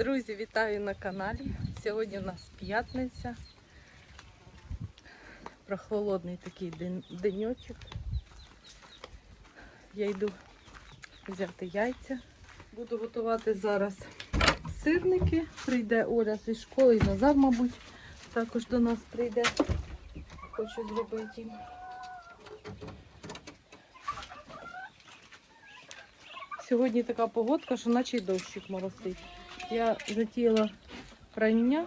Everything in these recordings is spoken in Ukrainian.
Друзі, вітаю на каналі. Сьогодні у нас п'ятниця. Прохолодний такий денечок. Я йду взяти яйця. Буду готувати зараз сирники. Прийде Оля зі школи і Назар, мабуть, також до нас прийде. Хочу зробити їм. Сьогодні така погодка, що наче й дощик моросить. Я затіяла прання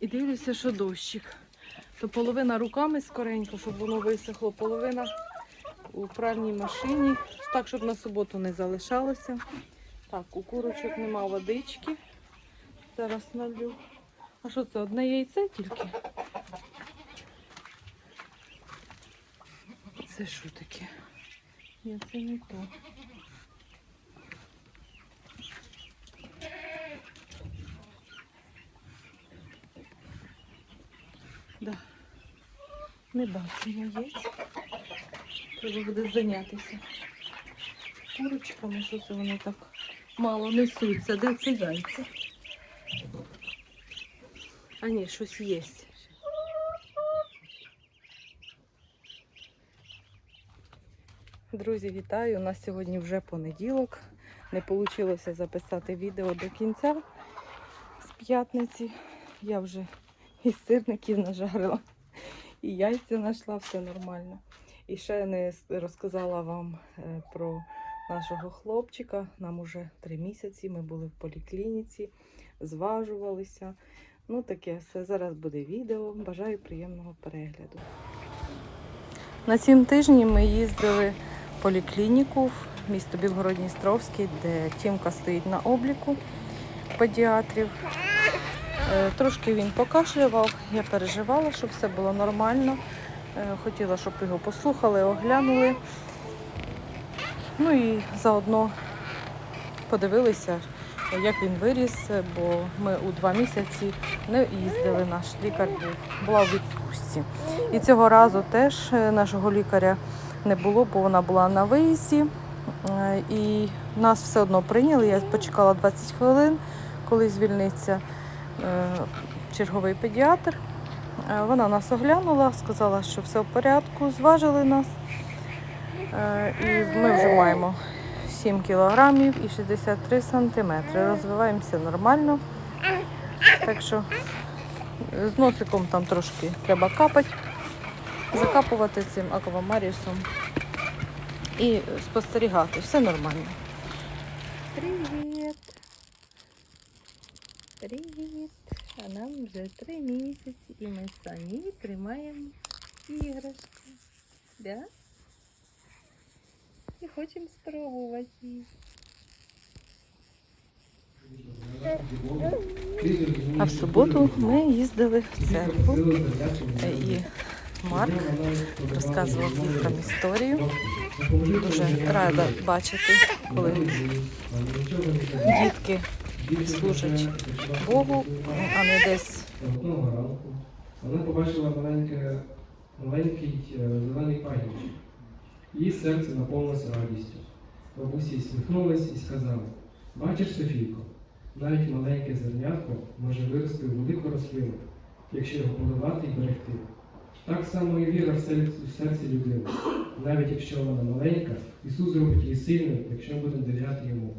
і дивлюся, що дощик. То половина руками скоренько, щоб воно висохло, половина у пральній машині, так, щоб на суботу не залишалося. Так, у курочок нема водички. Зараз налю. А що це? Одне яйце тільки? Це що таке? Ні, це не то. Не бачу яєць. Треба буде зайнятися. Курочками, що це вони так мало несуться. Де це яйця? А ні, щось є. Друзі, вітаю! У нас сьогодні вже понеділок. Не вийшло записати відео до кінця з п'ятниці. Я вже і сирників нажарила, і яйця знайшла, все нормально. І ще не розказала вам е, про нашого хлопчика. Нам уже три місяці. Ми були в поліклініці, зважувалися. Ну, таке все. Зараз буде відео. Бажаю приємного перегляду. На цім тижні ми їздили в поліклініку в місто Білгород-Дністровський, де Тімка стоїть на обліку педіатрів. Е, Трошки він покашлював, я переживала, щоб все було нормально. Е, Хотіла, щоб його послухали, оглянули. Ну і заодно подивилися, як він виріс, бо ми у два місяці не їздили. Наш лікар була у відпустці. І цього разу теж е, нашого лікаря не було, бо вона була на виїзді. І нас все одно прийняли. Я почекала 20 хвилин, коли звільниться черговий педіатр. Е, Вона нас оглянула, сказала, що все в порядку, зважили нас. Е, І ми вже маємо 7 кілограмів і 63 сантиметри. Розвиваємося нормально. Так що з носиком там трошки треба капати, закапувати цим аквамаріусом і спостерігати. Все нормально. Привіт! Привіт! А нам вже три місяці і ми самі тримаємо іграшки. Да? І хочемо спробувати їх. А в суботу ми їздили в церкву і Марк розказував діткам історію. Дуже рада бачити, коли дітки служать Богу, а не десь Одного ранку вона побачила маленьке, маленький е, зелений пагінчик. Її серце наповнилося радістю. Бабуся й сміхнулась і сказала: Бачиш, Софійко, навіть маленьке зернятко може вирости в велику рослину, якщо його поливати і берегти. Так само і віра в серці, людини. Навіть якщо вона маленька, Ісус зробить її сильною, якщо ми будемо довіряти йому.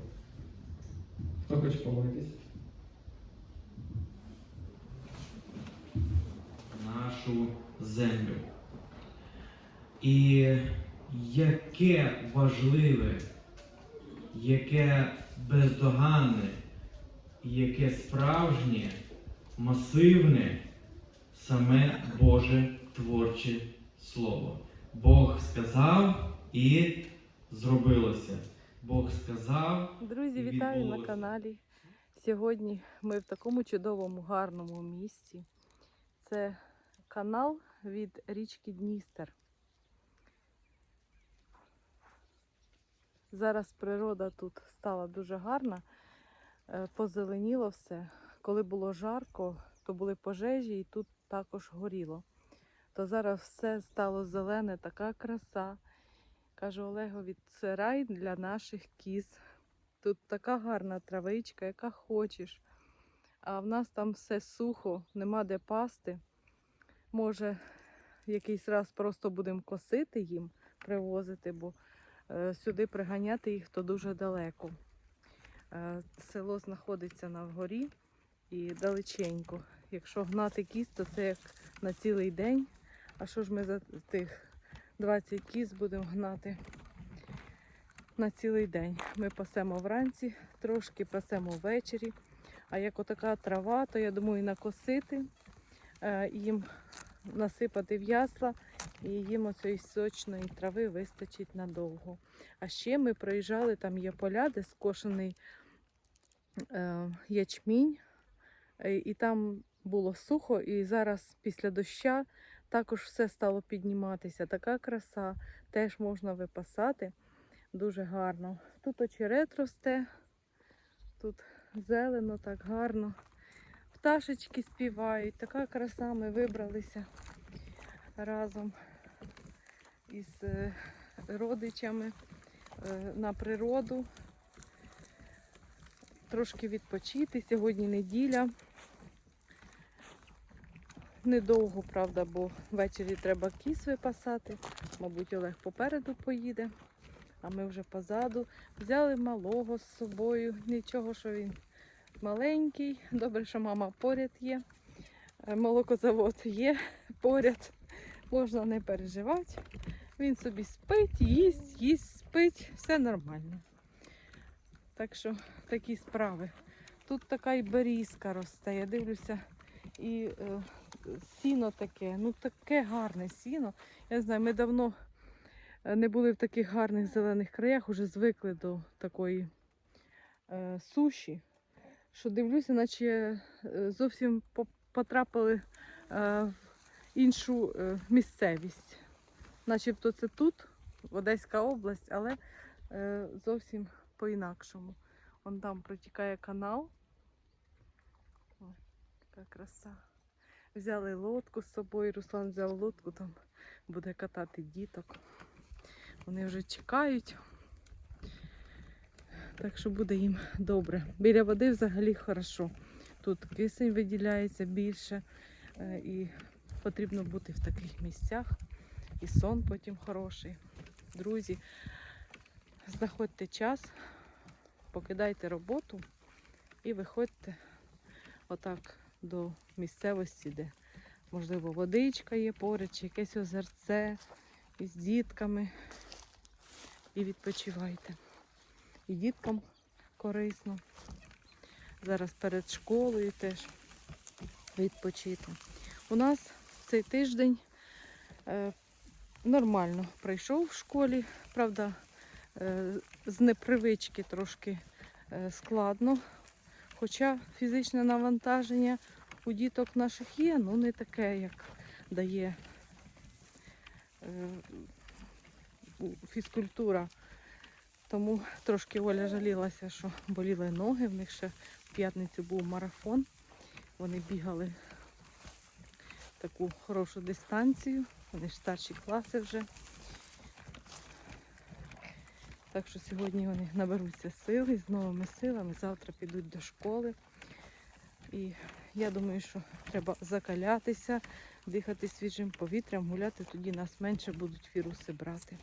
Хто хоче помолитись? нашу землю. І яке важливе, яке бездоганне, яке справжнє, масивне саме Боже творче Слово. Бог сказав і зробилося. Бог сказав. Друзі, вітаю на каналі. Сьогодні ми в такому чудовому, гарному місці. Це канал від річки Дністер. Зараз природа тут стала дуже гарна, е, позеленіло все. Коли було жарко, то були пожежі і тут також горіло. То зараз все стало зелене, така краса. Кажу Олегові, це рай для наших кіз. Тут така гарна травичка, яка хочеш. А в нас там все сухо, нема де пасти. Може, якийсь раз просто будемо косити їм, привозити, бо е, сюди приганяти їх то дуже далеко. Е, село знаходиться на горі і далеченько. Якщо гнати кіз, то це як на цілий день. А що ж ми за тих 20 кіз будемо гнати на цілий день? Ми пасемо вранці, трошки пасемо ввечері. А як отака трава, то я думаю, накосити, е, їм насипати в ясла, і їм оцієї сочної трави вистачить надовго. А ще ми проїжджали, там є поля, де скошений е, ячмінь, е, і там було сухо, і зараз після доща також все стало підніматися. Така краса теж можна випасати. Дуже гарно. Тут очерет росте, тут зелено, так гарно. Пташечки співають, така краса. Ми вибралися разом із е, родичами е, на природу. Трошки відпочити. Сьогодні неділя. Недовго, правда, бо ввечері треба кіс випасати. Мабуть, Олег попереду поїде, а ми вже позаду. Взяли малого з собою. Нічого, що він маленький. Добре, що мама поряд є. Е, Молокозавод є поряд. Можна не переживати. Він собі спить, їсть, їсть, спить, все нормально. Так що такі справи. Тут така і берізка росте. Я дивлюся, і е, сіно таке, ну таке гарне сіно. Я не знаю, ми давно е, не були в таких гарних зелених краях, уже звикли до такої е, суші, що дивлюся, наче е, зовсім потрапили е, в іншу е, місцевість. Начебто це тут, Одеська область, але е, зовсім по-інакшому. Вон там протікає канал. Ой, яка краса. Взяли лодку з собою. Руслан взяв лодку, там буде катати діток. Вони вже чекають. Так що буде їм добре. Біля води взагалі хорошо. Тут кисень виділяється більше. е, І потрібно бути в таких місцях. І сон потім хороший. Друзі, знаходьте час, покидайте роботу і виходьте отак до місцевості, де, можливо, водичка є поруч, чи якесь озерце із дітками. І відпочивайте. І діткам корисно. Зараз перед школою теж відпочити. У нас цей тиждень е, нормально пройшов в школі. Правда, е, з непривички трошки е, складно. Хоча фізичне навантаження у діток наших є, ну не таке, як дає е, фізкультура. Тому трошки Оля жалілася, що боліли ноги. В них ще в п'ятницю був марафон. Вони бігали таку хорошу дистанцію. Вони ж старші класи вже. Так що сьогодні вони наберуться сили з новими силами. Завтра підуть до школи. І я думаю, що треба закалятися, дихати свіжим повітрям, гуляти, тоді нас менше будуть віруси брати.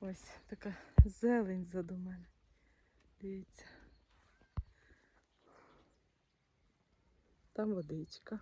Ось така зелень ззаду мене. Дивіться. Там водичка.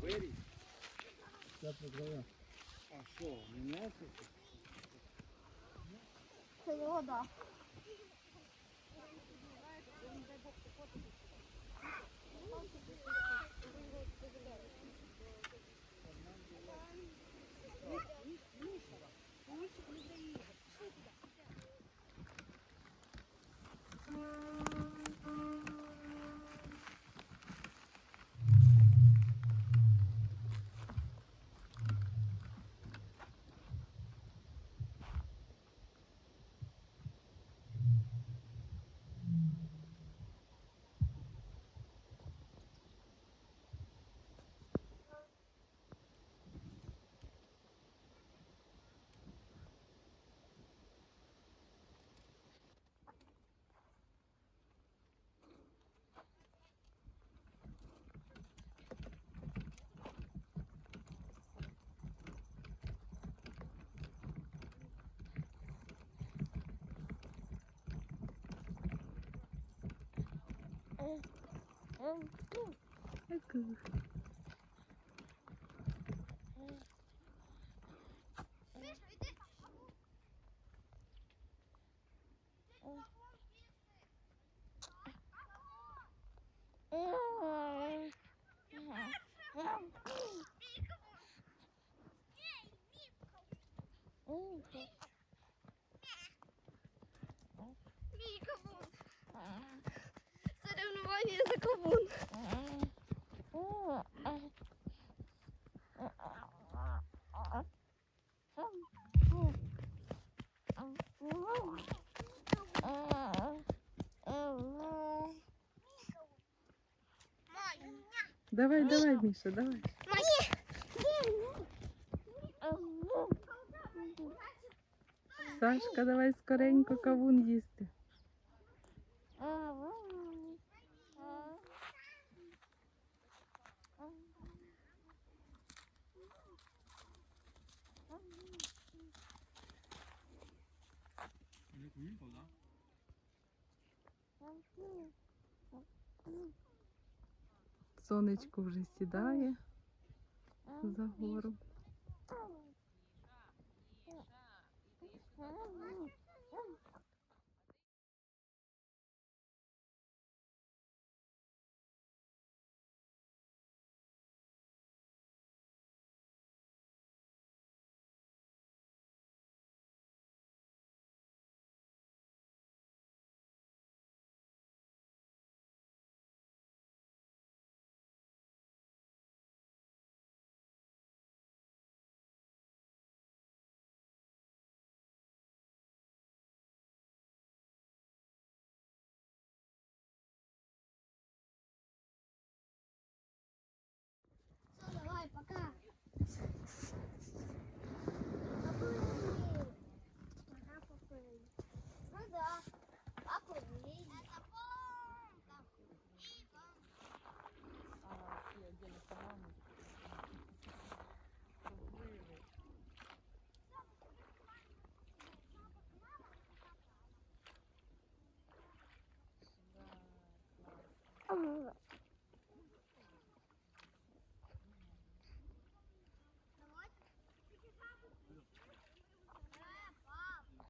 Вирій. Це продає. А що, не носить? Це його, так. Cuckoo. Oh, Соревнування за кавун. Давай, давай, Міша, давай. Сашка, давай скоренько кавун їсти. Сонечко вже сідає за гору.